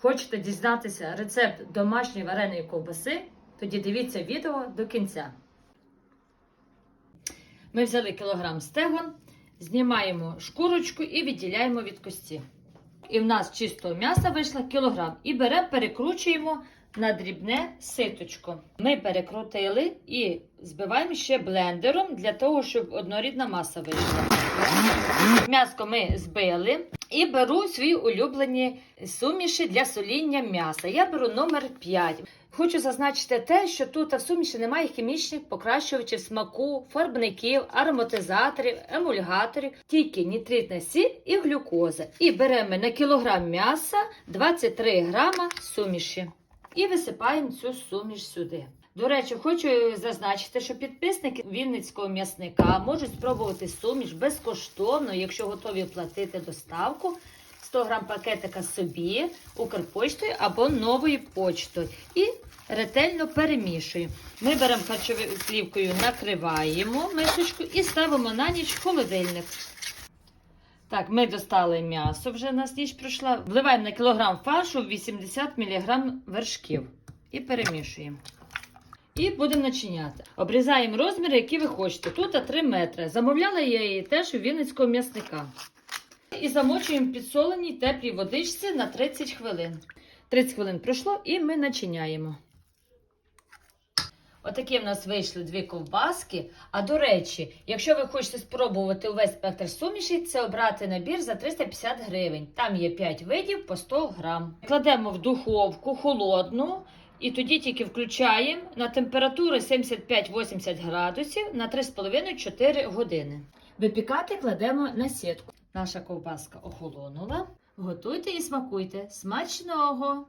Хочете дізнатися рецепт домашньої вареної ковбаси? Тоді дивіться відео до кінця. Ми взяли кілограм стегон, знімаємо шкурочку і відділяємо від кості. І в нас чистого м'яса вийшло кілограм. І беремо, перекручуємо на дрібне ситочко. Ми перекрутили і збиваємо ще блендером для того, щоб однорідна маса вийшла. М'яско ми збили і беру свої улюблені суміші для соління м'яса. Я беру номер 5. Хочу зазначити те, що тут в суміші немає хімічних покращувачів смаку, фарбників, ароматизаторів, емульгаторів, тільки нітритна сіль і глюкоза. І беремо на кілограм м'яса 23 грама суміші. І висипаємо цю суміш сюди. До речі, хочу зазначити, що підписники Вінницького м'ясника можуть спробувати суміш безкоштовно, якщо готові платити доставку 100 грам пакетика собі Укрпоштою або новою почтою. І ретельно перемішуємо. Ми беремо харчовою плівкою, накриваємо мисочку і ставимо на ніч в холодильник. Так, ми достали м'ясо, вже нас ніч пройшла. Вливаємо на кілограм фаршу 80 мг вершків і перемішуємо. І будемо начиняти. Обрізаємо розміри, які ви хочете. Тут 3 метри. Замовляла я її теж у Вінницького м'ясника. І замочуємо підсоленій теплій водичці на 30 хвилин. 30 хвилин пройшло і ми начиняємо. Отакі в нас вийшли дві ковбаски. А до речі, якщо ви хочете спробувати увесь спектр суміші, це обрати набір за 350 гривень. Там є 5 видів по 100 грам. Кладемо в духовку холодну. І тоді тільки включаємо на температуру 75-80 градусів на 3,5-4 години. Випікати кладемо на сітку. Наша ковбаска охолонула. Готуйте і смакуйте. Смачного!